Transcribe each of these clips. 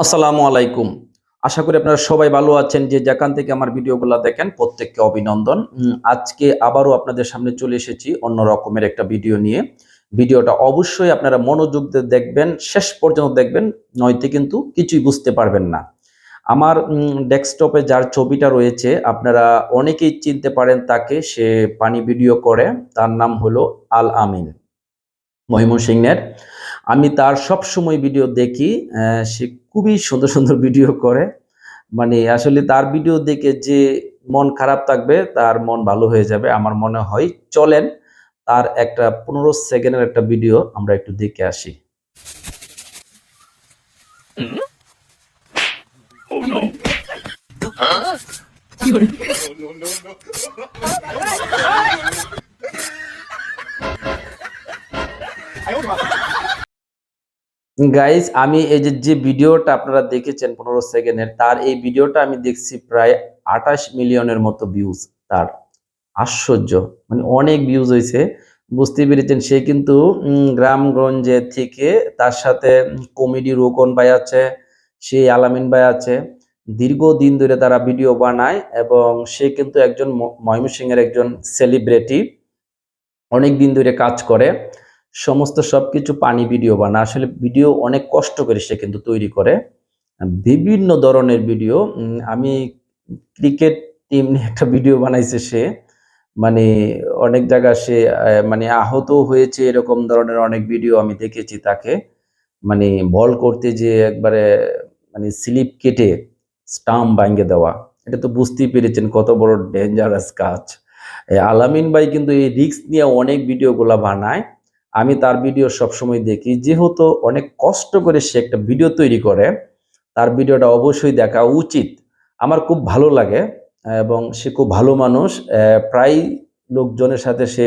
আসসালামু আলাইকুম। আশা করি আপনারা সবাই ভালো আছেন। যে যেখান থেকে আমার ভিডিওগুলো দেখেন, প্রত্যেককে অভিনন্দন। আজকে আবারও আপনাদের সামনে চলে এসেছি অন্য রকমের একটা ভিডিও নিয়ে। ভিডিওটা অবশ্যই আপনারা মনোযোগ দিয়ে দেখবেন, শেষ পর্যন্ত দেখবেন, নয়তো কিন্তু কিছুই বুঝতে পারবেন না। আমার ডেস্কটপে যার ছবিটা রয়েছে, আপনারা অনেকেই চিনতে পারেন তাকে। সে পানি ভিডিও করে, তার নাম হলো আল আমিন ময়মনসিংহের আমি তার সব সময় ভিডিও দেখি সে খুবই সুন্দর সুন্দর ভিডিও করে মানে আসলে তার ভিডিও দেখে যে মন খারাপ থাকবে তার মন ভালো হয়ে যাবে আমার মনে হয় চলেন তার একটা পনেরো সেকেন্ডের একটা ভিডিও আমরা একটু দেখে আসি গাইস আমি এই যে যে ভিডিওটা আপনারা দেখেছেন পনেরো সেকেন্ডের, তার এই ভিডিওটা আমি দেখছি প্রায় আঠাশ মিলিয়নের মতো ভিউজ তার আশ্চর্য মানে অনেক ভিউজ হয়েছে বুঝতে পেরেছেন। সে কিন্তু গ্রামগঞ্জে থেকে তার সাথে কমেডি রোকন ভাই আছে, সে আলামিন ভাই আছে, দীর্ঘদিন ধরে তারা ভিডিও বানায় এবং সে কিন্তু একজন ময়মনসিংহের একজন সেলিব্রিটি অনেক দিন ধরে কাজ করে। সমস্ত সবকিছু পানি ভিডিও বানা আসলে ভিডিও অনেক কষ্ট করে সে কিন্তু তৈরি করে। বিভিন্ন ধরনের ভিডিও আমি ক্রিকেট টিম নিয়ে একটা ভিডিও বানাইছে সে। মানে অনেক জায়গা সে মানে আহত হয়েছে এরকম ধরনের অনেক ভিডিও আমি দেখেছি তাকে। মানে বল করতে যে একবারে মানে স্লিপ কেটে স্টাম্প ভাঙে দেওয়া। এটা তো বুঝতেই পেরেছেন কত বড় ডেঞ্জারাস কাজ। আলামিন ভাই কিন্তু এই রিস্ক নিয়ে অনেক ভিডিওগুলা বানায়। আমি তার ভিডিও সবসময় দেখি। যেহেতু অনেক কষ্ট করে সে একটা ভিডিও তৈরি করে তার ভিডিওটা অবশ্যই দেখা উচিত। আমার খুব ভালো লাগে এবং সে খুব ভালো মানুষ। প্রায় লোকজনের সাথে সে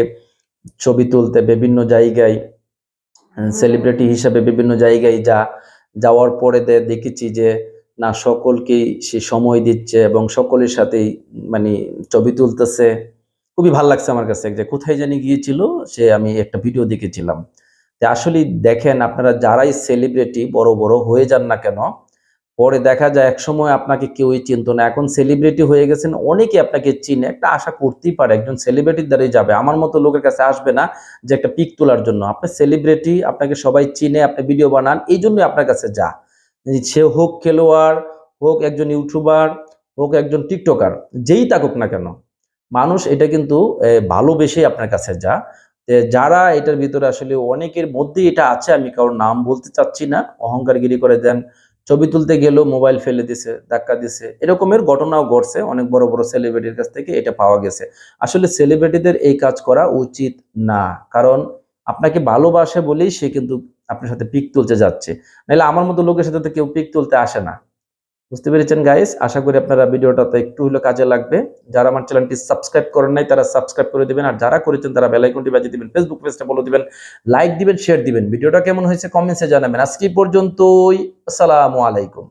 ছবি তুলতে বিভিন্ন জায়গায় সেলিব্রিটি হিসাবে বিভিন্ন জায়গায় যা যাওয়ার পরে দেখেছি যে না সকলকেই সে সময় দিচ্ছে এবং সকলের সাথেই মানে ছবি তুলতেছে। খুবই ভালো লাগছে আমার কাছে, যে কোথায় জানি গিয়েছিল সে আমি একটা ভিডিও দেখেছিলাম। যে আসলে দেখেন আপনারা যারাই সেলিব্রিটি বড় বড় হয়ে যান না কেন, পরে দেখা যায় একসময় আপনাকে কেউই চিনতো না। এখন সেলিব্রিটি হয়ে গেছেন, অনেকে আপনাকে চিনে, একটা আশা করতেই পারে একজন সেলিব্রিটির দ্বারাই যাবে। আমার মতো লোকের কাছে আসবে না যে একটা পিক তোলার জন্য। আপনার সেলিব্রিটি আপনাকে সবাই চিনে, আপনি ভিডিও বানান, এই জন্যই আপনার কাছে যা। সে হোক খেলোয়াড়, হোক একজন ইউটিউবার হোক একজন টিকটকার যেই থাকুক না কেন মানুষ এটা কিন্তু আহ, ভালোবেসেই আপনার কাছে যা। যারা এটার ভিতরে আসলে অনেকের মধ্যেই এটা আছে আমি কারোর নাম বলতে চাচ্ছি না অহংকারগিরি করে দেন ছবি তুলতে গেলেও মোবাইল ফেলে দিছে ধাক্কা দিছে এরকমের ঘটনাও ঘটছে অনেক বড় বড় সেলিব্রিটির কাছ থেকে এটা পাওয়া গেছে। আসলে সেলিব্রিটিদের এই কাজ করা উচিত না কারণ আপনাকে ভালোবাসে বলেই সে কিন্তু আপনার সাথে পিক তুলতে যাচ্ছে। নাহলে আমার মতো লোকের সাথে তো কেউ পিক তুলতে আসে না। বুঝতে পেরেছেন গাইস আশা করি আপনারা ভিডিওটাতে একটু হলো কাজে লাগবে। যারা আমার চ্যানেলটি সাবস্ক্রাইব করেন নাই, তারা সাবস্ক্রাইব করে দিবেন। আর যারা করেছেন, তারা বেল আইকনটি বাজিয়ে দিবেন ফেসবুক পেজটা ফলো দিবেন লাইক দিবেন শেয়ার দিবেন। ভিডিওটা কেমন হয়েছে কমেন্টসে জানাবেন। আজকে পর্যন্তই। আসসালামু আলাইকুম।